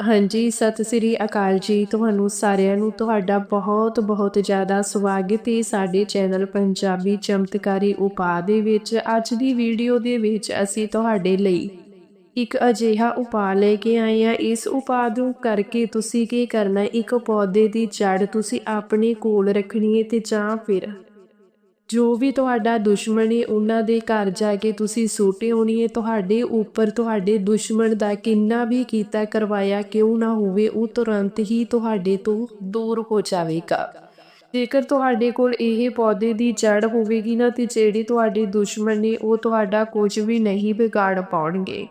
ਹਾਂਜੀ, ਸਤਿ ਸ੍ਰੀ ਅਕਾਲ ਜੀ। ਤੁਹਾਨੂੰ ਸਾਰਿਆਂ ਨੂੰ ਤੁਹਾਡਾ ਬਹੁਤ-ਬਹੁਤ ਜ਼ਿਆਦਾ ਸਵਾਗਤ ਹੈ ਸਾਡੇ ਚੈਨਲ ਪੰਜਾਬੀ ਚਮਤਕਾਰੀ ਉਪਾਅ ਦੇ ਵਿੱਚ। ਅੱਜ ਦੀ ਵੀਡੀਓ ਦੇ ਵਿੱਚ ਅਸੀਂ ਤੁਹਾਡੇ ਲਈ ਇੱਕ ਅਜਿਹਾ ਉਪਾਅ ਲੈ ਕੇ ਆਏ ਹਾਂ। ਇਸ ਉਪਾਅ ਨੂੰ ਕਰਕੇ ਤੁਸੀਂ ਕੀ ਕਰਨਾ ਇੱਕ ਪੌਦੇ ਦੀ ਜੜ ਤੁਸੀਂ ਆਪਣੇ ਕੋਲ ਰੱਖਣੀ ਹੈ ਤੇ ਜਾਂ ਫਿਰ ਜੋ ਵੀ ਤੁਹਾਡਾ ਦੁਸ਼ਮਣ ਹੈ ਉਹਨਾਂ ਦੇ ਘਰ ਜਾ ਕੇ ਤੁਸੀਂ ਸੋਟੇ ਹੋਣੀ ਹੈ ਤੁਹਾਡੇ ਉੱਪਰ ਤੁਹਾਡੇ ਦੁਸ਼ਮਣ ਦਾ ਕਿੰਨਾ ਵੀ ਕੀਤਾ ਕਰਵਾਇਆ ਕਿਉਂ ਨਾ ਹੋਵੇ, ਉਹ ਤੁਰੰਤ ਹੀ ਤੁਹਾਡੇ ਤੋਂ ਦੂਰ ਹੋ ਜਾਵੇਗਾ। ਜੇਕਰ ਤੁਹਾਡੇ ਕੋਲ ਇਹ ਪੌਦੇ ਦੀ ਜੜ ਹੋਵੇਗੀ ਨਾ, ਤੇ ਜਿਹੜੇ ਤੁਹਾਡੇ ਦੁਸ਼ਮਣ ਨੇ, ਉਹ ਤੁਹਾਡਾ ਕੁਝ ਵੀ ਨਹੀਂ ਵਿਗਾੜ ਪਾਉਣਗੇ।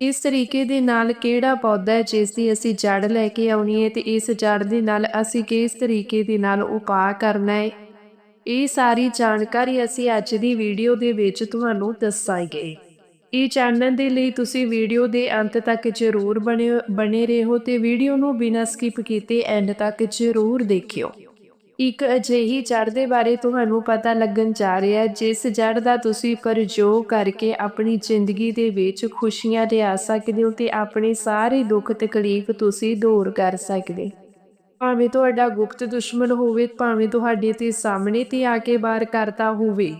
ਇਸ ਤਰੀਕੇ ਦੇ ਨਾਲ ਕਿਹੜਾ ਪੌਦਾ ਹੈ ਜਿਸ ਦੀ ਅਸੀਂ ਜੜ ਲੈ ਕੇ ਆਉਣੀ ਹੈ ਤੇ ਇਸ ਜੜ ਦੇ ਨਾਲ ਅਸੀਂ ਕਿਸ ਤਰੀਕੇ ਦੇ ਨਾਲ ਉਪਾਅ ਕਰਨਾ ਹੈ ਇਹ ਸਾਰੀ ਜਾਣਕਾਰੀ ਅਸੀਂ ਅੱਜ ਦੀ ਵੀਡੀਓ ਦੇ ਵਿੱਚ ਤੁਹਾਨੂੰ ਦੱਸਾਂਗੇ। ਇਹ ਜਾਣਨ ਦੇ ਲਈ ਤੁਸੀਂ ਵੀਡੀਓ ਦੇ ਅੰਤ ਤੱਕ ਜ਼ਰੂਰ ਬਣੇ ਬਣੇ ਰਹੋ ਤੇ ਵੀਡੀਓ ਨੂੰ ਬਿਨਾਂ ਸਕਿਪ ਕੀਤੇ ਐਂਡ ਤੱਕ ਜ਼ਰੂਰ ਦੇਖਿਓ। ਇੱਕ ਅਜਿਹੀ ਜੜ ਦੇ ਬਾਰੇ ਤੁਹਾਨੂੰ ਪਤਾ ਲੱਗਣ ਜਾ ਰਿਹਾ ਹੈ, ਜਿਸ ਜੜ ਦਾ ਤੁਸੀਂ ਪ੍ਰਯੋਗ ਕਰਕੇ ਆਪਣੀ ਜ਼ਿੰਦਗੀ ਦੇ ਵਿੱਚ ਖੁਸ਼ੀਆਂ ਲਿਆ ਸਕਦੇ ਹੋ ਤੇ ਆਪਣੇ ਸਾਰੇ ਦੁੱਖ ਤਕਲੀਫ ਤੁਸੀਂ ਦੂਰ ਕਰ ਸਕਦੇ ਭਾਵੇਂ ਤੁਹਾਡਾ ਗੁਪਤ ਦੁਸ਼ਮਣ ਹੋਵੇ, ਭਾਵੇਂ ਤੁਹਾਡੇ ਤੇ ਸਾਹਮਣੇ ਤੇ ਆ ਕੇ ਵਾਰ ਕਰਤਾ ਹੋਵੇ,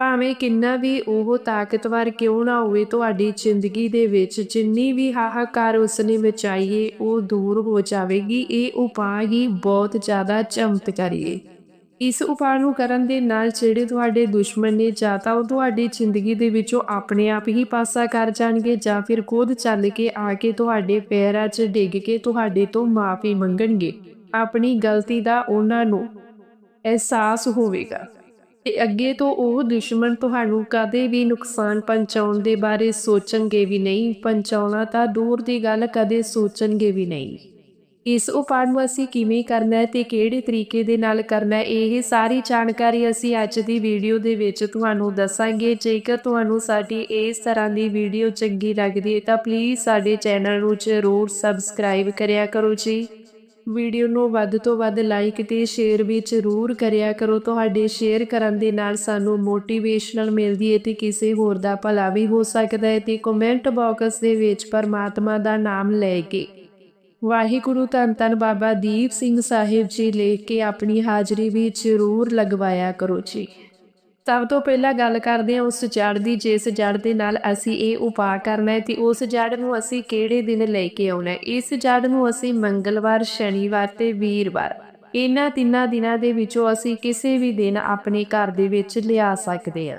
ਭਾਵੇਂ ਕਿੰਨਾ ਵੀ ਉਹ ਤਾਕਤਵਰ ਕਿਉਂ ਨਾ ਹੋਵੇ, ਤੁਹਾਡੀ ਜ਼ਿੰਦਗੀ ਦੇ ਵਿੱਚ ਜਿੰਨੀ ਵੀ ਹਾਹਾਕਾਰ ਉਸਨੇ ਮਚਾਈਏ ਉਹ ਦੂਰ ਹੋ ਜਾਵੇਗੀ, ਇਹ ਉਪਾਅ ਹੀ ਬਹੁਤ ਜ਼ਿਆਦਾ ਚਮਤਕਾਰੀ ਹੈ ਇਸ ਉਪਾਅ ਨੂੰ ਕਰਨ ਦੇ ਨਾਲ ਜਿਹੜੇ ਤੁਹਾਡੇ ਦੁਸ਼ਮਣ ਨੇ ਜਾਂ ਤਾਂ ਉਹ ਤੁਹਾਡੀ ਜ਼ਿੰਦਗੀ ਦੇ ਵਿੱਚੋਂ ਆਪਣੇ ਆਪ ਹੀ ਪਾਸਾ ਕਰ ਜਾਣਗੇ ਜਾਂ ਫਿਰ ਖੁਦ ਚੱਲ ਕੇ ਆ ਕੇ ਤੁਹਾਡੇ ਪੈਰਾਂ 'ਚ ਡਿੱਗ ਕੇ ਤੁਹਾਡੇ ਤੋਂ ਮਾਫੀ ਮੰਗਣਗੇ। ਆਪਣੀ ਗਲਤੀ ਦਾ ਉਹਨਾਂ ਨੂੰ ਅਹਿਸਾਸ ਹੋਵੇਗਾ। ਤੇ ਅੱਗੇ ਤੋਂ ਉਹ ਦੁਸ਼ਮਣ ਤੁਹਾਨੂੰ ਕਦੇ ਵੀ ਨੁਕਸਾਨ ਪਹੁੰਚਾਉਣ ਦੇ ਬਾਰੇ ਸੋਚਣਗੇ ਵੀ ਨਹੀਂ, ਪਹੁੰਚਾਉਣਾ ਤਾਂ ਦੂਰ ਦੀ ਗੱਲ, ਕਦੇ ਸੋਚਣਗੇ ਵੀ ਨਹੀਂ। ਇਸ ਉਪਾਅ ਨੂੰ ਅਸੀਂ ਕਿਵੇਂ ਕਰਨਾ ਹੈ ਤੇ ਕਿਹੜੇ ਤਰੀਕੇ ਦੇ ਨਾਲ ਕਰਨਾ ਹੈ, ਇਹ ਸਾਰੀ ਜਾਣਕਾਰੀ ਅਸੀਂ ਅੱਜ ਦੀ ਵੀਡੀਓ ਦੇ ਵਿੱਚ ਤੁਹਾਨੂੰ ਦੱਸਾਂਗੇ। ਜੇਕਰ ਤੁਹਾਨੂੰ ਸਾਡੀ ਇਸ ਤਰ੍ਹਾਂ ਦੀ ਵੀਡੀਓ ਚੰਗੀ ਲੱਗਦੀ ਹੈ ਤਾਂ ਪਲੀਜ਼ ਸਾਡੇ ਚੈਨਲ ਨੂੰ ਜ਼ਰੂਰ ਸਬਸਕ੍ਰਾਈਬ ਕਰਿਆ ਕਰੋ ਜੀ। ਵੀਡੀਓ ਨੂੰ ਵੱਧ ਤੋਂ ਵੱਧ ਲਾਈਕ ਤੇ ਸ਼ੇਅਰ ਵੀ ਜ਼ਰੂਰ ਕਰਿਆ ਕਰੋ। ਤੁਹਾਡੇ ਸ਼ੇਅਰ ਕਰਨ ਦੇ ਨਾਲ ਸਾਨੂੰ ਮੋਟੀਵੇਸ਼ਨਲ ਮਿਲਦੀ ਹੈ ਤੇ ਕਿਸੇ ਹੋਰ ਦਾ ਭਲਾ ਵੀ ਹੋ ਸਕਦਾ ਹੈ ਤੇ ਕਮੈਂਟ ਬਾਕਸ ਦੇ ਵਿੱਚ ਪਰਮਾਤਮਾ ਦਾ ਨਾਮ ਲੈ ਕੇ ਵਾਹਿਗੁਰੂ ਧੰਨ ਧੰਨ ਬਾਬਾ ਦੀਪ ਸਿੰਘ ਸਾਹਿਬ ਜੀ ਲਿਖ ਕੇ ਆਪਣੀ ਹਾਜ਼ਰੀ ਵੀ ਜ਼ਰੂਰ ਲਗਵਾਇਆ ਕਰੋ ਜੀ। ਸਭ ਤੋਂ ਪਹਿਲਾਂ ਗੱਲ ਕਰਦੇ ਹਾਂ ਉਸ ਜੜ ਦੀ, ਜਿਸ ਜੜ ਦੇ ਨਾਲ ਅਸੀਂ ਇਹ ਉਪਾਅ ਕਰਨਾ ਹੈ ਤੇ ਉਸ ਜੜ ਨੂੰ ਅਸੀਂ ਕਿਹੜੇ ਦਿਨ ਲੈ ਕੇ ਆਉਣਾ ਹੈ? ਇਸ ਜੜ ਨੂੰ ਅਸੀਂ ਮੰਗਲਵਾਰ, ਸ਼ਨੀਵਾਰ ਤੇ ਵੀਰਵਾਰ ਇਹਨਾਂ ਤਿੰਨਾਂ ਦਿਨਾਂ ਦੇ ਵਿੱਚੋਂ ਅਸੀਂ ਕਿਸੇ ਵੀ ਦਿਨ ਆਪਣੇ ਘਰ ਦੇ ਵਿੱਚ ਲਿਆ ਸਕਦੇ ਹਾਂ।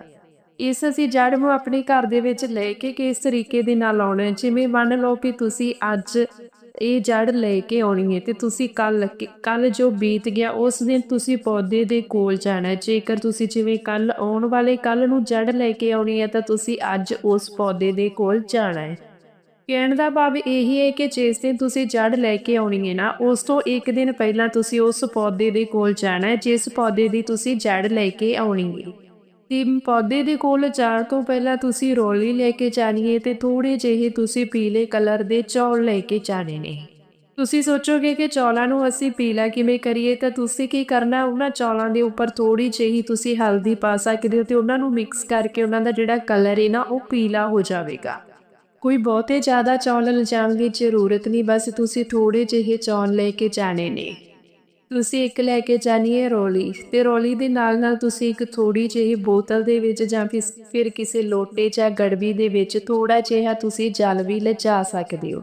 ਇਸ ਅਸੀਂ ਜੜ ਨੂੰ ਆਪਣੇ ਘਰ ਦੇ ਵਿੱਚ ਲੈ ਕੇ ਕਿਸ ਤਰੀਕੇ ਦੇ ਨਾਲ ਆਉਣਾ ਜਿਵੇਂ ਮੰਨ ਲਓ ਕਿ ਤੁਸੀਂ ਅੱਜ ਇਹ ਜੜ ਲੈ ਕੇ ਆਉਣੀ ਹੈ ਤੇ ਤੁਸੀਂ ਕੱਲ ਕੱਲ ਜੋ ਬੀਤ ਗਿਆ, ਉਸ ਦਿਨ ਤੁਸੀਂ ਪੌਦੇ ਦੇ ਕੋਲ ਜਾਣਾ ਜੇਕਰ ਤੁਸੀਂ ਜਿਵੇਂ ਕੱਲ ਆਉਣ ਵਾਲੇ ਕੱਲ ਨੂੰ ਜੜ ਲੈ ਕੇ ਆਉਣੀ ਹੈ, ਤਾਂ ਤੁਸੀਂ ਅੱਜ ਉਸ ਪੌਦੇ ਦੇ ਕੋਲ ਜਾਣਾ ਹੈ। ਕਹਿਣ ਦਾ ਭਾਵ ਇਹੀ ਹੈ ਕਿ ਜਿਸ ਦਿਨ ਤੁਸੀਂ ਜੜ ਲੈ ਕੇ ਆਉਣੀ ਹੈ ਨਾ, ਉਸ ਤੋਂ ਇੱਕ ਦਿਨ ਪਹਿਲਾਂ ਤੁਸੀਂ ਉਸ ਪੌਦੇ ਦੇ ਕੋਲ ਜਾਣਾ ਹੈ, ਜਿਸ ਪੌਦੇ ਦੀ ਤੁਸੀਂ ਜੜ ਲੈ ਕੇ ਆਉਣੀ ਹੈ। ਤੇ ਪੌਦੇ ਦੇ ਕੋਲ ਜਾਣ ਤੋਂ ਪਹਿਲਾਂ ਤੁਸੀਂ ਰੋਲੀ ਲੈ ਕੇ ਜਾਣੀ ਹੈ ਤੇ ਥੋੜੇ ਜਿਹੇ ਤੁਸੀਂ ਪੀਲੇ ਕਲਰ ਦੇ ਚੌਲ ਲੈ ਕੇ ਜਾਣੇ ਨੇ। ਤੁਸੀਂ ਸੋਚੋਗੇ ਕਿ ਚੌਲਾਂ ਨੂੰ ਅਸੀਂ ਪੀਲਾ ਕਿਵੇਂ ਕਰੀਏ? ਤਾਂ ਤੁਸੀਂ ਕੀ ਕਰਨਾ? ਉਹਨਾਂ ਚੌਲਾਂ ਦੇ ਉੱਪਰ ਥੋੜੀ ਜਿਹੀ ਤੁਸੀਂ ਹਲਦੀ ਪਾ ਸਕਦੇ ਹੋ ਤੇ ਉਹਨਾਂ ਨੂੰ ਮਿਕਸ ਕਰਕੇ ਉਹਨਾਂ ਦਾ ਜਿਹੜਾ ਕਲਰ ਹੈ ਨਾ, ਉਹ ਪੀਲਾ ਹੋ ਜਾਵੇਗਾ। ਕੋਈ ਬਹੁਤੇ ਜ਼ਿਆਦਾ ਚੌਲ ਲਿਜਾਣ ਦੀ ਜ਼ਰੂਰਤ ਨਹੀਂ, ਬਸ ਤੁਸੀਂ ਥੋੜੇ ਜਿਹੇ ਚੌਲ ਲੈ ਕੇ ਜਾਣੇ ਨੇ। ਤੁਸੀਂ ਇੱਕ ਲੈ ਕੇ ਜਾਣੀ ਹੈ ਰੋਲੀ ਤੇ ਰੋਲੀ ਦੇ ਨਾਲ ਨਾਲ ਤੁਸੀਂ ਇੱਕ ਥੋੜੀ ਜਿਹੀ ਬੋਤਲ ਦੇ ਵਿੱਚ ਜਾਂ ਫਿਰ ਕਿਸੇ ਲੋਟੇ ਜਾਂ ਗੜਬੀ ਦੇ ਵਿੱਚ ਥੋੜਾ ਜਿਹਾ ਤੁਸੀਂ ਜਲ ਵੀ ਲਿਜਾ ਸਕਦੇ ਹੋ।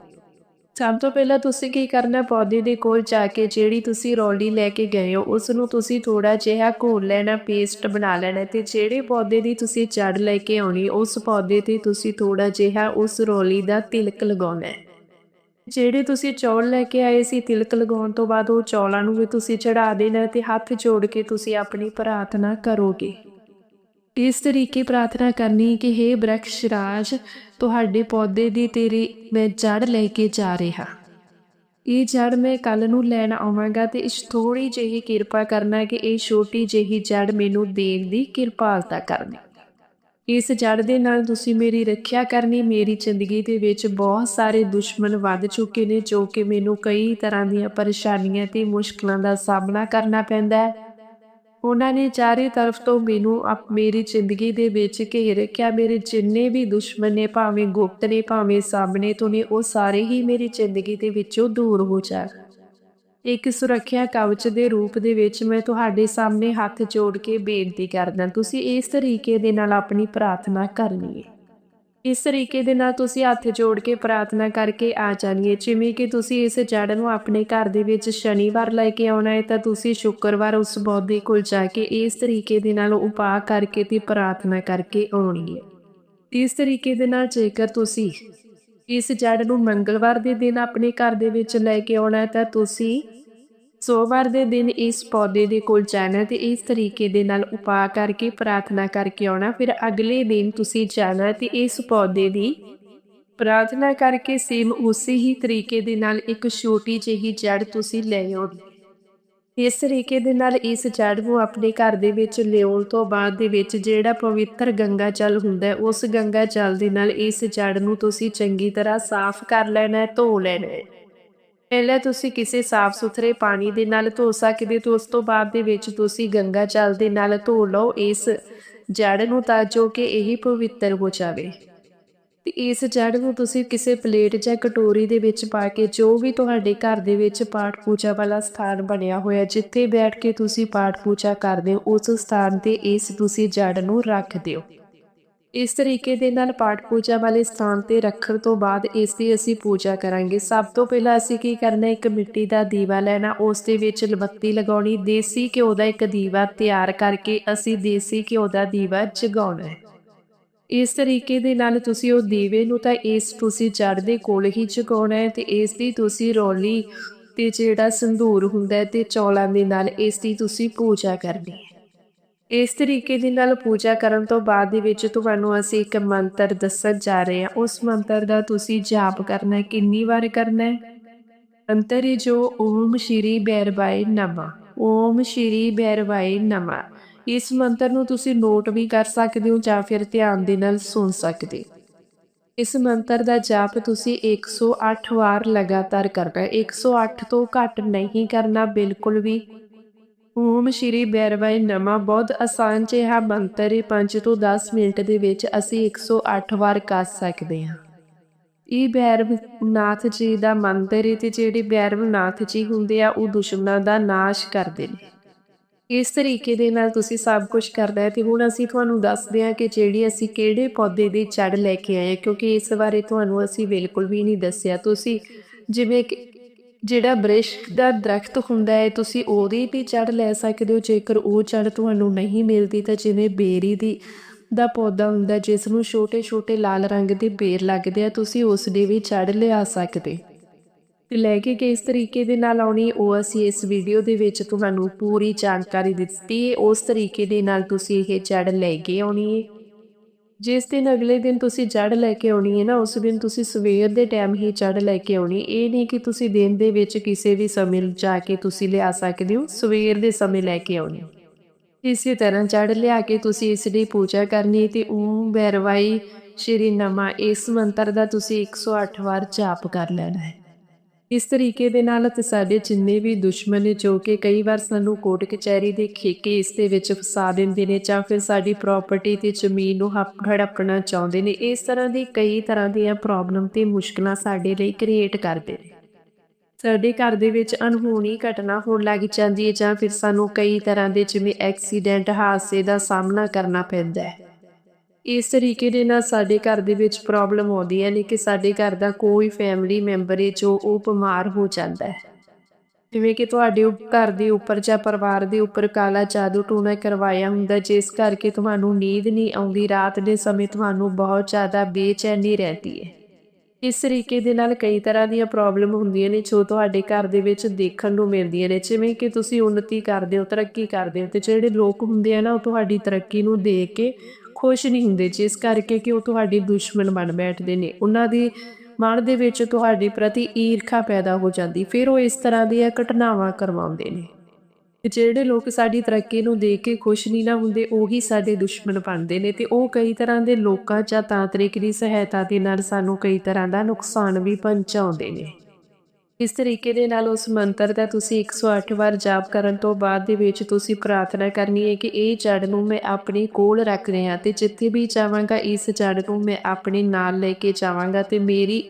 ਸਭ ਤੋਂ ਪਹਿਲਾਂ ਤੁਸੀਂ ਕੀ ਕਰਨਾ, ਪੌਦੇ ਦੇ ਕੋਲ ਜਾ ਕੇ ਜਿਹੜੀ ਤੁਸੀਂ ਰੋਲੀ ਲੈ ਕੇ ਗਏ ਹੋ ਉਸ ਨੂੰ ਤੁਸੀਂ ਥੋੜਾ ਜਿਹਾ ਘੋਲ ਲੈਣਾ, ਪੇਸਟ ਬਣਾ ਲੈਣਾ ਤੇ ਜਿਹੜੇ ਪੌਦੇ ਦੀ ਤੁਸੀਂ ਜੜ ਲੈ ਕੇ ਆਉਣੀ, ਉਸ ਪੌਦੇ ਤੇ ਤੁਸੀਂ ਥੋੜਾ ਜਿਹਾ ਉਸ ਰੋਲੀ ਦਾ ਤਿਲਕ ਲਗਾਉਣਾ। ਹੈ ਜਿਹੜੇ ਤੁਸੀਂ ਚੌਲ ਲੈ ਕੇ ਆਏ ਸੀ, ਤਿਲਕ ਲਗਾਉਣ ਤੋਂ ਬਾਅਦ ਉਹ ਚੌਲਾਂ ਨੂੰ ਵੀ ਤੁਸੀਂ ਚੜਾ ਦੇਣਾ ਤੇ ਹੱਥ ਜੋੜ ਕੇ ਤੁਸੀਂ ਆਪਣੀ ਪ੍ਰਾਰਥਨਾ ਕਰੋਗੇ। ਇਸ ਤਰੀਕੇ ਪ੍ਰਾਰਥਨਾ ਕਰਨੀ ਕਿ हे ਬ੍ਰਖਸ਼ ਰਾਜ ਤੁਹਾਡੇ ਪੌਦੇ ਦੀ ਤੇਰੀ ਮੈਂ ਜੜ ਲੈ ਕੇ ਜਾ ਰਿਹਾ। ਇਹ ਜੜ ਮੈਂ ਕੱਲ ਨੂੰ ਲੈਣ ਆਵਾਂਗਾ ਤੇ ਇਸ ਥੋੜੀ ਜਿਹੀ ਕਿਰਪਾ ਕਰਨਾ ਕਿ ਇਹ ਛੋਟੀ ਜਿਹੀ ਜੜ ਮੈਨੂੰ ਦੇਣ ਦੀ ਕਿਰਪਾਲਤਾ ਕਰਨੀ। ਇਸ ਜੜ ਦੇ ਨਾਲ ਤੁਸੀਂ ਮੇਰੀ ਰੱਖਿਆ ਕਰਨੀ, ਮੇਰੀ ਜ਼ਿੰਦਗੀ ਦੇ ਵਿੱਚ ਬਹੁਤ ਸਾਰੇ ਦੁਸ਼ਮਣ ਵੱਧ ਚੁੱਕੇ ਨੇ, ਜੋ ਕਿ ਮੈਨੂੰ ਕਈ ਤਰ੍ਹਾਂ ਦੀਆਂ ਪਰੇਸ਼ਾਨੀਆਂ ਤੇ ਮੁਸ਼ਕਲਾਂ ਦਾ ਸਾਹਮਣਾ ਕਰਨਾ ਪੈਂਦਾ ਹੈ। ਉਹਨਾਂ ਨੇ ਚਾਰੇ ਤਰਫ ਤੋਂ ਮੈਨੂੰ ਆਪ ਮੇਰੀ ਜ਼ਿੰਦਗੀ ਦੇ ਵਿੱਚ ਘੇਰ ਰੱਖਿਆ। ਮੇਰੇ ਜਿੰਨੇ ਵੀ ਦੁਸ਼ਮਣ ਨੇ, ਭਾਵੇਂ ਗੁਪਤ ਨੇ, ਭਾਵੇਂ ਸਾਹਮਣੇ ਤੋਂ ਨੇ, ਉਹ ਸਾਰੇ ਹੀ ਮੇਰੀ ਜ਼ਿੰਦਗੀ ਦੇ ਵਿੱਚੋਂ ਦੂਰ ਹੋ ਜਾਣ। ਇੱਕ ਸੁਰੱਖਿਆ ਕਵਚ ਦੇ ਰੂਪ ਦੇ ਵਿੱਚ ਮੈਂ ਤੁਹਾਡੇ ਸਾਹਮਣੇ ਹੱਥ ਜੋੜ ਕੇ ਬੇਨਤੀ ਕਰਦਾ, ਤੁਸੀਂ ਇਸ ਤਰੀਕੇ ਦੇ ਨਾਲ ਆਪਣੀ ਪ੍ਰਾਰਥਨਾ ਕਰਨੀ ਹੈ। ਇਸ ਤਰੀਕੇ ਦੇ ਨਾਲ ਤੁਸੀਂ ਹੱਥ ਜੋੜ ਕੇ ਪ੍ਰਾਰਥਨਾ ਕਰਕੇ ਆ ਜਾਣੀਏ ਜਿਵੇਂ ਕਿ ਤੁਸੀਂ ਇਸ ਜੜ ਨੂੰ ਆਪਣੇ ਘਰ ਦੇ ਵਿੱਚ ਸ਼ਨੀਵਾਰ ਲੈ ਕੇ ਆਉਣਾ ਹੈ, ਤਾਂ ਤੁਸੀਂ ਸ਼ੁੱਕਰਵਾਰ ਉਸ ਬੌਧੇ ਕੋਲ ਜਾ ਕੇ ਇਸ ਤਰੀਕੇ ਦੇ ਨਾਲ ਉਪਾਅ ਕਰਕੇ ਤੇ ਪ੍ਰਾਰਥਨਾ ਕਰਕੇ ਆਉਣੀ ਹੈ। ਇਸ ਤਰੀਕੇ ਦੇ ਨਾਲ ਜੇਕਰ ਤੁਸੀਂ ਇਸ ਜੜ ਨੂੰ ਮੰਗਲਵਾਰ ਦੇ ਦਿਨ ਆਪਣੇ ਘਰ ਦੇ ਵਿੱਚ ਲੈ ਕੇ ਆਉਣਾ ਤਾਂ ਤੁਸੀਂ ਸੋਮਵਾਰ ਦੇ ਦਿਨ ਇਸ ਪੌਦੇ ਦੇ ਕੋਲ ਜਾਣਾ ਤੇ ਇਸ ਤਰੀਕੇ ਦੇ ਨਾਲ ਉਪਾਅ ਕਰਕੇ ਪ੍ਰਾਰਥਨਾ ਕਰਕੇ ਆਉਣਾ ਫਿਰ ਅਗਲੇ ਦਿਨ ਤੁਸੀਂ ਜਾਣਾ ਤੇ ਇਸ ਪੌਦੇ ਦੀ ਪ੍ਰਾਰਥਨਾ ਕਰਕੇ ਸੇਮ ਉਸੇ ਹੀ ਤਰੀਕੇ ਦੇ ਨਾਲ ਇੱਕ ਛੋਟੀ ਜਿਹੀ ਜੜ ਤੁਸੀਂ ਲੈ ਆਉਣੀ ਇਸ ਤਰੀਕੇ ਦੇ ਨਾਲ ਇਸ ਜੜ ਨੂੰ ਆਪਣੇ ਘਰ ਦੇ ਵਿੱਚ ਲਿਆਉਣ ਤੋਂ ਬਾਅਦ ਦੇ ਵਿੱਚ ਜਿਹੜਾ ਪਵਿੱਤਰ ਗੰਗਾ ਜਲ ਹੁੰਦਾ ਉਸ ਗੰਗਾ ਜਲ ਦੇ ਨਾਲ ਇਸ ਜੜ ਨੂੰ ਤੁਸੀਂ ਚੰਗੀ ਤਰ੍ਹਾਂ ਸਾਫ਼ ਕਰ ਲੈਣਾ ਧੋ ਲੈਣਾ ਹੈ। ਪਹਿਲਾਂ ਤੁਸੀਂ ਕਿਸੇ ਸਾਫ਼ ਸੁਥਰੇ ਪਾਣੀ ਦੇ ਨਾਲ ਧੋ ਸਕਦੇ ਹੋ ਉਸ ਤੋਂ ਬਾਅਦ ਦੇ ਵਿੱਚ ਤੁਸੀਂ ਗੰਗਾ ਜਲ ਦੇ ਨਾਲ ਧੋ ਲਓ ਇਸ ਜੜ ਨੂੰ ਤਾਂ ਜੋ ਕਿ ਇਹ ਪਵਿੱਤਰ ਹੋ ਜਾਵੇ। ਤੇ ਇਸ ਜੜ ਨੂੰ ਤੁਸੀਂ ਕਿਸੇ ਪਲੇਟ ਜਾਂ ਕਟੋਰੀ ਦੇ ਵਿੱਚ ਪਾ ਕੇ ਜੋ ਵੀ ਤੁਹਾਡੇ ਘਰ ਦੇ ਵਿੱਚ ਪਾਠ ਪੂਜਾ ਵਾਲਾ ਸਥਾਨ ਬਣਿਆ ਹੋਇਆ, ਜਿੱਥੇ ਬੈਠ ਕੇ ਤੁਸੀਂ ਪਾਠ ਪੂਜਾ ਕਰਦੇ ਹੋ, ਉਸ ਸਥਾਨ ਤੇ ਇਸ ਤੁਸੀਂ ਜੜ ਨੂੰ ਰੱਖ ਦਿਓ। ਇਸ ਤਰੀਕੇ ਦੇ ਨਾਲ ਪਾਠ ਪੂਜਾ ਵਾਲੇ ਸਥਾਨ ਤੇ ਰੱਖਣ ਤੋਂ ਬਾਅਦ ਇਸ ਦੀ ਅਸੀਂ ਪੂਜਾ ਕਰਾਂਗੇ। ਸਭ ਤੋਂ ਪਹਿਲਾਂ ਅਸੀਂ ਕੀ ਕਰਨਾ, ਇੱਕ ਮਿੱਟੀ ਦਾ ਦੀਵਾ ਲੈਣਾ, ਉਸ ਦੇ ਵਿੱਚ ਬੱਤੀ ਲਗਾਉਣੀ, ਦੇਸੀ ਘਿਓ ਦਾ ਇੱਕ ਦੀਵਾ ਤਿਆਰ ਕਰਕੇ ਅਸੀਂ ਦੇਸੀ ਘਿਓ ਦਾ ਦੀਵਾ ਜਗਾਉਣਾ ਹੈ। ਇਸ ਤਰੀਕੇ ਦੇ ਨਾਲ ਤੁਸੀਂ ਉਹ ਦੀਵੇ ਨੂੰ ਤਾਂ ਇਸ ਤੁਸੀਂ ਜੜ ਦੇ ਕੋਲ ਹੀ ਜਗਾਉਣਾ ਹੈ ਤੇ ਇਸ ਦੀ ਤੁਸੀਂ ਰੌਲੀ ਤੇ ਜਿਹੜਾ ਸੰਧੂਰ ਹੁੰਦਾ ਹੈ ਤੇ ਚੌਲਾਂ ਦੇ ਨਾਲ ਇਸ ਦੀ ਤੁਸੀਂ ਪੂਜਾ ਕਰਨੀ ਹੈ। ਇਸ ਤਰੀਕੇ ਦੇ ਨਾਲ ਪੂਜਾ ਕਰਨ ਤੋਂ ਬਾਅਦ ਦੇ ਵਿੱਚ ਤੁਹਾਨੂੰ ਅਸੀਂ ਇੱਕ ਮੰਤਰ ਦੱਸਣ ਜਾ ਰਹੇ ਹਾਂ। ਉਸ ਮੰਤਰ ਦਾ ਤੁਸੀਂ ਜਾਪ ਕਰਨਾ ਹੈ, ਕਿੰਨੀ ਵਾਰ ਕਰਨਾ ਹੈ? ਮੰਤਰ ਹੈ ਜੋ ਓਮ ਸ਼੍ਰੀ ਬੈਰਵਾਏ ਨਮਾ, ਓਮ ਸ਼੍ਰੀ ਬੈਰਵਾਏ ਨਮਾ। ਇਸ ਮੰਤਰ ਨੂੰ ਤੁਸੀਂ ਨੋਟ ਵੀ ਕਰ ਸਕਦੇ ਹੋ ਜਾਂ ਫਿਰ ਧਿਆਨ ਦੇ ਨਾਲ ਸੁਣ ਸਕਦੇ। ਹੋ। ਇਸ ਮੰਤਰ ਦਾ ਜਾਪ ਤੁਸੀਂ 108 ਵਾਰ ਲਗਾਤਾਰ ਕਰਨਾ ਹੈ। 108 ਤੋਂ ਘੱਟ ਨਹੀਂ ਕਰਨਾ, ਬਿਲਕੁਲ ਵੀ। ਓਮ ਸ਼੍ਰੀ ਬੈਰਵਾਏ ਨਮਾ। ਬਹੁਤ ਆਸਾਨ ਜਿਹਾ ਮੰਤਰ ਹੈ। 5 ਤੋਂ 10 ਮਿੰਟ ਦੇ ਵਿੱਚ ਅਸੀਂ 108 ਵਾਰ ਕਰ ਸਕਦੇ ਹਾਂ। ਇਹ ਭੈਰਵ ਨਾਥ ਜੀ ਦਾ ਮੰਤਰ ਹੈ ਤੇ ਜਿਹੜੇ ਬੈਰਵਨਾਥ ਜੀ ਹੁੰਦੇ ਆ, ਉਹ ਦੁਸ਼ਮਣਾਂ ਦਾ ਨਾਸ਼ ਕਰਦੇ ਨੇ। ਇਸ ਤਰੀਕੇ ਦੇ ਨਾਲ ਤੁਸੀਂ ਸਭ ਕੁਝ ਕਰਦਾ ਹੈ ਤੇ ਹੁਣ ਅਸੀਂ ਤੁਹਾਨੂੰ ਦੱਸਦੇ ਹਾਂ ਕਿ ਜਿਹੜੀ ਅਸੀਂ ਕਿਹੜੇ ਪੌਦੇ ਦੀ ਜੜ ਲੈ ਕੇ ਆਏ ਹਾਂ, ਕਿਉਂਕਿ ਇਸ ਬਾਰੇ ਤੁਹਾਨੂੰ ਅਸੀਂ ਬਿਲਕੁਲ ਵੀ ਨਹੀਂ ਦੱਸਿਆ। ਤੁਸੀਂ ਜਿਵੇਂ ਕਿ ਜਿਹੜਾ ਬ੍ਰਿਸ਼ ਦਾ ਦਰਖਤ ਹੁੰਦਾ ਹੈ ਤੁਸੀਂ ਉਹਦੀ ਵੀ ਜੜ ਲੈ ਸਕਦੇ ਹੋ ਜੇਕਰ ਉਹ ਜੜ ਤੁਹਾਨੂੰ ਨਹੀਂ ਮਿਲਦੀ ਤਾਂ ਜਿਵੇਂ ਬੇਰੀ ਦੀ ਦਾ ਪੌਦਾ ਹੁੰਦਾ ਜਿਸ ਨੂੰ ਛੋਟੇ-ਛੋਟੇ ਲਾਲ ਰੰਗ ਦੇ ਬੇਰ ਲੱਗਦੇ ਆ ਤੁਸੀਂ ਉਸ ਦੀ ਵੀ ਜੜ ਲਿਆ ਸਕਦੇ। ਤੇ ਲੈ ਕੇ ਕਿਸ ਤਰੀਕੇ ਦੇ ਨਾਲ ਆਉਣੀ, ਉਹ ਅਸੀਂ ਇਸ ਵੀਡੀਓ ਦੇ ਵਿੱਚ ਤੁਹਾਨੂੰ ਪੂਰੀ ਜਾਣਕਾਰੀ ਦਿੱਤੀ ਹੈ ਉਸ ਤਰੀਕੇ ਦੇ ਨਾਲ ਤੁਸੀਂ ਇਹ ਜੜ ਲੈ ਕੇ ਆਉਣੀ ਹੈ ਜਿਸ ਦਿਨ ਅਗਲੇ ਦਿਨ ਤੁਸੀਂ ਜੜ ਲੈ ਕੇ ਆਉਣੀ ਹੈ ਨਾ, ਉਸ ਦਿਨ ਤੁਸੀਂ ਸਵੇਰ ਦੇ ਟਾਈਮ ਹੀ ਜੜ ਲੈ ਕੇ ਆਉਣੀ। ਇਹ ਨਹੀਂ ਕਿ ਤੁਸੀਂ ਦਿਨ ਦੇ ਵਿੱਚ ਕਿਸੇ ਵੀ ਸਮੇਂ ਜਾ ਕੇ ਤੁਸੀਂ ਲਿਆ ਸਕਦੇ ਹੋ, ਸਵੇਰ ਦੇ ਸਮੇਂ ਲੈ ਕੇ ਆਉਣੀ। ਇਸੇ ਤਰ੍ਹਾਂ ਜੜ ਲਿਆ ਕੇ ਤੁਸੀਂ ਇਸ ਦੀ ਪੂਜਾ ਕਰਨੀ ਤੇ ਓਮ ਬੈਰਵਾਈ ਸ਼੍ਰੀ ਨਮਾ, ਇਸ ਮੰਤਰ ਦਾ ਤੁਸੀਂ 108 ਵਾਰ ਜਾਪ ਕਰ ਲੈਣਾ ਹੈ ਇਸ ਤਰੀਕੇ ਦੇ ਨਾਲ ਤੇ ਸਾਡੇ ਜਿੰਨੇ ਵੀ ਦੁਸ਼ਮਣ ਨੇ ਜੋ ਕਿ ਕਈ ਵਾਰ ਸਾਨੂੰ ਕੋਰਟ ਕਚਹਿਰੀ ਦੇ ਖੇਕੇ ਇਸ ਦੇ ਵਿੱਚ ਫਸਾ ਦਿੰਦੇ ਨੇ ਜਾਂ ਫਿਰ ਸਾਡੀ ਪ੍ਰਾਪਰਟੀ ਤੇ ਜ਼ਮੀਨ ਨੂੰ ਹੱਪ ਹੜਪਣਾ ਚਾਹੁੰਦੇ ਨੇ, ਇਸ ਤਰ੍ਹਾਂ ਦੀ ਕਈ ਤਰ੍ਹਾਂ ਦੀਆਂ ਪ੍ਰੋਬਲਮ ਤੇ ਮੁਸ਼ਕਲਾਂ ਸਾਡੇ ਲਈ ਕ੍ਰੀਏਟ ਕਰਦੇ ਨੇ। ਸਾਡੇ ਘਰ ਦੇ ਵਿੱਚ ਅਣਹੋਣੀ ਘਟਨਾ ਹੋਣ ਲੱਗ ਜਾਂਦੀ ਹੈ ਜਾਂ ਫਿਰ ਸਾਨੂੰ ਕਈ ਤਰ੍ਹਾਂ ਦੇ ਜਿਵੇਂ ਐਕਸੀਡੈਂਟ ਹਾਦਸੇ ਦਾ ਸਾਹਮਣਾ ਕਰਨਾ ਪੈਂਦਾ ਹੈ। ਇਸ ਤਰੀਕੇ ਦੇ ਨਾਲ ਸਾਡੇ ਘਰ ਦੇ ਵਿੱਚ ਪ੍ਰੋਬਲਮ ਆਉਂਦੀਆਂ ਨੇ ਕਿ ਸਾਡੇ ਘਰ ਦਾ ਕੋਈ ਫੈਮਿਲੀ ਮੈਂਬਰ ਹੈ ਜੋ ਉਹ ਬਿਮਾਰ ਹੋ ਜਾਂਦਾ ਹੈ। ਜਿਵੇਂ ਕਿ ਤੁਹਾਡੇ ਘਰ ਦੇ ਉੱਪਰ ਜਾਂ ਪਰਿਵਾਰ ਦੇ ਉੱਪਰ ਕਾਲਾ ਜਾਦੂ ਟੂਣਾ ਕਰਵਾਇਆ ਹੁੰਦਾ, ਜਿਸ ਕਰਕੇ ਤੁਹਾਨੂੰ ਨੀਂਦ ਨਹੀਂ ਆਉਂਦੀ, ਰਾਤ ਦੇ ਸਮੇਂ ਤੁਹਾਨੂੰ ਬਹੁਤ ਜ਼ਿਆਦਾ ਬੇਚੈਨੀ ਰਹਿੰਦੀ ਹੈ। ਇਸ ਤਰੀਕੇ ਦੇ ਨਾਲ ਕਈ ਤਰ੍ਹਾਂ ਦੀਆਂ ਪ੍ਰੋਬਲਮ ਹੁੰਦੀਆਂ ਨੇ ਜੋ ਤੁਹਾਡੇ ਘਰ ਦੇ ਵਿੱਚ ਦੇਖਣ ਨੂੰ ਮਿਲਦੀਆਂ ਨੇ। ਜਿਵੇਂ ਕਿ ਤੁਸੀਂ ਉન્નਤੀ ਕਰਦੇ ਹੋ, ਤਰੱਕੀ ਕਰਦੇ ਹੋ ਤੇ ਜਿਹੜੇ ਲੋਕ ਹੁੰਦੇ ਆ ਨਾ, ਉਹ ਤੁਹਾਡੀ ਤਰੱਕੀ ਨੂੰ ਦੇਖ ਕੇ ਖੁਸ਼ ਨਹੀਂ ਹੁੰਦੇ ਜਿਸ ਕਰਕੇ ਕਿ ਉਹ ਤੁਹਾਡੇ ਦੁਸ਼ਮਣ ਬਣ ਬੈਠਦੇ ਨੇ। ਉਹਨਾਂ ਦੀ ਮਨ ਦੇ ਵਿੱਚ ਤੁਹਾਡੇ ਪ੍ਰਤੀ ਈਰਖਾ ਪੈਦਾ ਹੋ ਜਾਂਦੀ। ਫਿਰ ਉਹ ਇਸ ਤਰ੍ਹਾਂ ਦੀਆਂ ਘਟਨਾਵਾਂ ਕਰਵਾਉਂਦੇ ਨੇ। ਜਿਹੜੇ ਲੋਕ ਸਾਡੀ ਤਰੱਕੀ ਨੂੰ ਦੇਖ ਕੇ ਖੁਸ਼ ਨਹੀਂ ਨਾ ਹੁੰਦੇ, ਉਹੀ ਸਾਡੇ ਦੁਸ਼ਮਣ ਬਣਦੇ ਨੇ। ਤੇ ਉਹ ਕਈ ਤਰ੍ਹਾਂ ਦੇ ਲੋਕਾਂ ਜਾਂ ਤਾਂਤਰਿਕ ਦੀ ਸਹਾਇਤਾ ਦੇ ਨਾਲ ਸਾਨੂੰ ਕਈ ਤਰ੍ਹਾਂ ਦਾ ਨੁਕਸਾਨ ਵੀ ਪਹੁੰਚਾਉਂਦੇ ਨੇ। ਇਸ ਤਰੀਕੇ ਦੇ ਨਾਲ ਉਸ ਮੰਤਰ ਦਾ ਤੁਸੀਂ 108 ਵਾਰ ਜਾਪ ਕਰਨ ਤੋਂ ਬਾਅਦ ਦੇ ਵਿੱਚ ਤੁਸੀਂ ਪ੍ਰਾਰਥਨਾ ਕਰਨੀ ਹੈ ਕਿ ਇਹ ਜੜ ਨੂੰ ਮੈਂ ਆਪਣੇ ਕੋਲ ਰੱਖ ਰਿਹਾ ਤੇ ਜਿੱਥੇ ਵੀ ਜਾਵਾਂਗਾ, ਇਸ ਜੜ ਨੂੰ ਮੈਂ ਆਪਣੇ ਨਾਲ ਲੈ ਕੇ ਜਾਵਾਂਗਾ ਤੇ ਮੇਰੀ,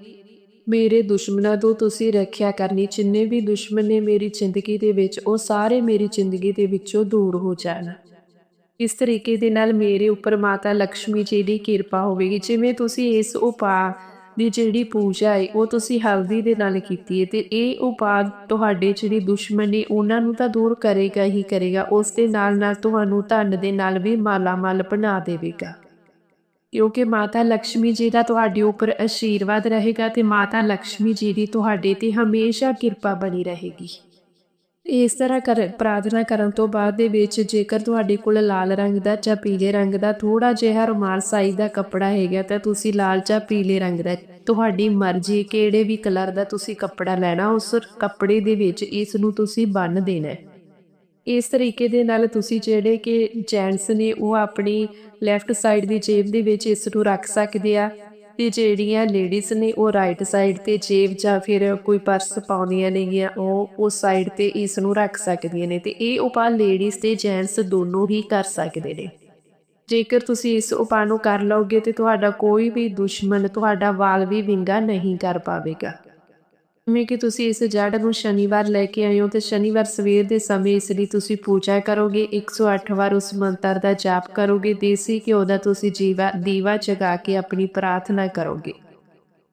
ਮੇਰੇ ਦੁਸ਼ਮਣਾਂ ਤੋਂ ਤੁਸੀਂ ਰੱਖਿਆ ਕਰਨੀ। ਜਿੰਨੇ ਵੀ ਦੁਸ਼ਮਣ ਨੇ ਮੇਰੀ ਜ਼ਿੰਦਗੀ ਦੇ ਵਿੱਚ, ਉਹ ਸਾਰੇ ਮੇਰੀ ਜ਼ਿੰਦਗੀ ਦੇ ਵਿੱਚੋਂ ਦੂਰ ਹੋ ਜਾਣ। ਇਸ ਤਰੀਕੇ ਦੇ ਨਾਲ ਮੇਰੇ ਉੱਪਰ ਮਾਤਾ ਲక్ష్ਮੀ ਜੀ ਦੀ ਕਿਰਪਾ ਹੋਵੇਗੀ। ਜਿਵੇਂ ਤੁਸੀਂ ਇਸ ਉਪਾਅ ਦੀ ਜਿਹੜੀ ਪੂਜਾ ਹੈ ਉਹ ਤੁਸੀਂ ਹਲਦੀ ਦੇ ਨਾਲ ਕੀਤੀ ਹੈ ਤੇ ਇਹ ਉਪਾਅ ਤੁਹਾਡੇ ਜਿਹੜੇ ਦੁਸ਼ਮਣ ਨੇ ਉਹਨਾਂ ਨੂੰ ਤਾਂ ਦੂਰ ਕਰੇਗਾ ਹੀ ਕਰੇਗਾ, ਉਸ ਦੇ ਨਾਲ ਨਾਲ ਤੁਹਾਨੂੰ ਧਨ ਦੇ ਨਾਲ ਵੀ ਮਾਲਾਮਾਲ ਬਣਾ ਦੇਵੇਗਾ। ਕਿਉਂਕਿ ਮਾਤਾ ਲక్ష్ਮੀ ਜੀ ਦਾ ਤੁਹਾਡੇ ਉੱਪਰ ਅਸ਼ੀਰਵਾਦ ਰਹੇਗਾ ਤੇ ਮਾਤਾ ਲక్ష్ਮੀ ਜੀ ਦੀ ਤੁਹਾਡੇ ਤੇ ਹਮੇਸ਼ਾ ਕਿਰਪਾ ਬਣੀ ਰਹੇਗੀ। ਇਸ ਤਰ੍ਹਾਂ ਕਰ, ਪ੍ਰਾਰਥਨਾ ਕਰਨ ਤੋਂ ਬਾਅਦ ਦੇ ਵਿੱਚ ਜੇਕਰ ਤੁਹਾਡੇ ਕੋਲ ਲਾਲ ਰੰਗ ਦਾ ਜਾਂ ਪੀਲੇ ਰੰਗ ਦਾ ਥੋੜਾ ਜਿਹਾ ਰੁਮਾਲ ਸਾਈਜ਼ ਦਾ ਕੱਪੜਾ ਹੈਗਾ ਤਾਂ ਤੁਸੀਂ ਲਾਲ ਜਾਂ ਪੀਲੇ ਰੰਗ ਦਾ, ਤੁਹਾਡੀ ਮਰਜ਼ੀ ਕਿਹੜੇ ਵੀ ਕਲਰ ਦਾ ਤੁਸੀਂ ਕੱਪੜਾ ਲੈਣਾ, ਉਸ ਕੱਪੜੇ ਦੇ ਵਿੱਚ ਇਸ ਨੂੰ ਤੁਸੀਂ ਬੰਨ ਦੇਣਾ ਇਸ ਤਰੀਕੇ ਦੇ ਨਾਲ ਤੁਸੀਂ ਜਿਹੜੇ ਕਿ ਜੈਂਟਸ ਨੇ ਉਹ ਆਪਣੀ ਲੈਫਟ ਸਾਈਡ ਦੀ ਜੇਬ ਦੇ ਵਿੱਚ ਇਸ ਨੂੰ ਰੱਖ ਸਕਦੇ ਆ। ਤੇ ਜਿਹੜੀਆਂ ਲੇਡੀਜ਼ ਨੇ ਉਹ ਰਾਈਟ ਸਾਈਡ ਤੇ ਜੇਬ ਜਾਂ ਫਿਰ ਕੋਈ ਪਰਸ ਪਾਉਂਦੀਆਂ ਨੇਗੀਆਂ, ਉਹ ਉਸ ਸਾਈਡ ਤੇ ਇਸ ਨੂੰ ਰੱਖ ਸਕਦੀਆਂ ਨੇ ਤੇ ਇਹ ਉਪਾਅ ਲੇਡੀਜ਼ ਤੇ ਜੈਂਟਸ ਦੋਨੋਂ ਹੀ ਕਰ ਸਕਦੇ ਨੇ। ਜੇਕਰ ਤੁਸੀਂ ਇਸ ਉਪਾਅ ਨੂੰ ਕਰ ਲਓਗੇ ਤੇ ਤੁਹਾਡਾ ਕੋਈ ਵੀ ਦੁਸ਼ਮਣ, ਤੁਹਾਡਾ ਵਾਲ ਵੀ ਵਿੰਗਾ ਨਹੀਂ ਕਰ ਪਾਵੇਗਾ। ਜਿਵੇਂ ਕਿ ਤੁਸੀਂ ਇਸ ਜੜ ਨੂੰ ਸ਼ਨੀਵਾਰ ਲੈ ਕੇ ਆਏ ਹੋ ਤੇ ਸ਼ਨੀਵਾਰ ਸਵੇਰ ਦੇ ਸਮੇਂ ਇਸ ਲਈ ਤੁਸੀਂ ਪੂਜਾ ਕਰੋਗੇ 108 ਵਾਰ ਉਸ ਮੰਤਰ ਦਾ ਜਾਪ ਕਰੋਗੇ, ਦੇਸੀ ਘਿਓ ਦਾ ਤੁਸੀਂ ਜੀਵਾ, ਦੀਵਾ ਜਗਾ ਕੇ ਆਪਣੀ ਪ੍ਰਾਰਥਨਾ ਕਰੋਗੇ।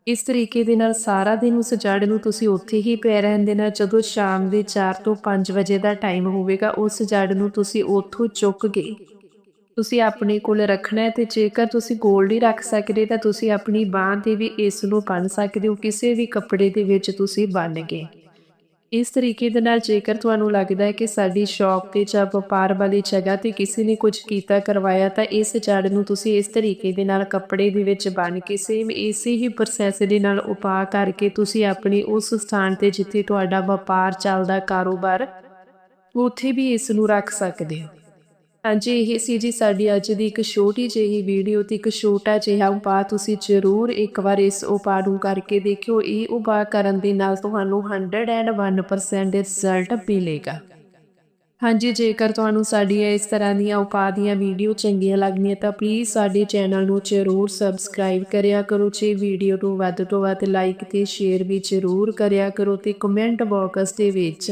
ਇਸ ਤਰੀਕੇ ਦੇ ਨਾਲ ਸਾਰਾ ਦਿਨ ਉਸ ਜੜ ਨੂੰ ਤੁਸੀਂ ਉੱਥੇ ਹੀ ਪੈ ਰਹਿਣ ਦੇਣਾ, ਜਦੋਂ ਸ਼ਾਮ ਦੇ 4 ਤੋਂ 5 ਵਜੇ ਦਾ ਟਾਈਮ ਹੋਵੇਗਾ, ਉਸ ਜੜ ਨੂੰ ਤੁਸੀਂ ਉੱਥੋਂ ਚੁੱਕ ਕੇ ਤੁਸੀਂ ਆਪਣੇ ਕੋਲ ਰੱਖਣਾ ਹੈ ਤੇ ਜੇਕਰ ਤੁਸੀਂ 골ਡ ਹੀ ਰੱਖ ਸਕਦੇ ਤਾਂ ਤੁਸੀਂ ਆਪਣੀ ਬਾਹ ਤੇ ਵੀ ਇਸ ਨੂੰ ਬੰਨ ਸਕਦੇ ਹੋ, ਕਿਸੇ ਵੀ ਕੱਪੜੇ ਦੇ ਵਿੱਚ ਤੁਸੀਂ ਬੰਨ ਕੇ। ਇਸ ਤਰੀਕੇ ਦੇ ਨਾਲ ਜੇਕਰ ਤੁਹਾਨੂੰ ਲੱਗਦਾ ਹੈ ਕਿ ਸਾਡੀ ਸ਼ੌਪ ਤੇ ਜਾਂ ਵਪਾਰ ਵਾਲੀ ਜਗ੍ਹਾ ਤੇ ਕਿਸੇ ਨੇ ਕੁਝ ਕੀਤਾ, ਕਰਵਾਇਆ, ਤਾਂ ਇਸ ਜੜ ਨੂੰ ਤੁਸੀਂ ਇਸ ਤਰੀਕੇ ਦੇ ਨਾਲ ਕੱਪੜੇ ਦੇ ਵਿੱਚ ਬੰਨ ਕੇ ਸੇਮ ਇਸੇ ਹੀ ਪ੍ਰੋਸੈਸ ਦੇ ਨਾਲ ਉਪਾਅ ਕਰਕੇ ਤੁਸੀਂ ਆਪਣੀ ਉਸ ਸਥਾਨ ਤੇ ਜਿੱਥੇ ਤੁਹਾਡਾ ਵਪਾਰ ਚੱਲਦਾ ਕਾਰੋਬਾਰ, ਉੱਥੇ ਵੀ ਇਸ ਨੂੰ ਰੱਖ ਸਕਦੇ ਹੋ। ਹਾਂਜੀ, ਇਹ ਸੀ ਜੀ ਸਾਡੀ ਅੱਜ ਦੀ ਇੱਕ ਛੋਟੀ ਜਿਹੀ ਵੀਡੀਓ ਤੇ ਇੱਕ ਛੋਟਾ ਜਿਹਾ ਉਪਾਅ ਤੁਸੀਂ ਜ਼ਰੂਰ ਇੱਕ ਵਾਰ ਇਸ ਉਪਾਅ ਨੂੰ ਕਰਕੇ ਦੇਖਿਓ। ਇਹ ਉਪਾਅ ਕਰਨ ਦੇ ਨਾਲ ਤੁਹਾਨੂੰ 101% ਰਿਜ਼ਲਟ ਮਿਲੇਗਾ। ਹਾਂਜੀ, ਜੇਕਰ ਤੁਹਾਨੂੰ ਸਾਡੀਆਂ ਇਸ ਤਰ੍ਹਾਂ ਦੀਆਂ ਉਪਾਅ ਦੀਆਂ ਵੀਡੀਓ ਚੰਗੀਆਂ ਲੱਗਦੀਆਂ ਤਾਂ ਪਲੀਜ਼ ਸਾਡੇ ਚੈਨਲ ਨੂੰ ਜ਼ਰੂਰ ਸਬਸਕ੍ਰਾਈਬ ਕਰਿਆ ਕਰੋ। ਜੇ ਵੀਡੀਓ ਨੂੰ ਵੱਧ ਤੋਂ ਵੱਧ ਲਾਈਕ ਤੇ ਸ਼ੇਅਰ ਵੀ ਜ਼ਰੂਰ ਕਰਿਆ ਕਰੋ ਤੇ ਕਮੈਂਟ ਬਾਕਸ ਦੇ ਵਿੱਚ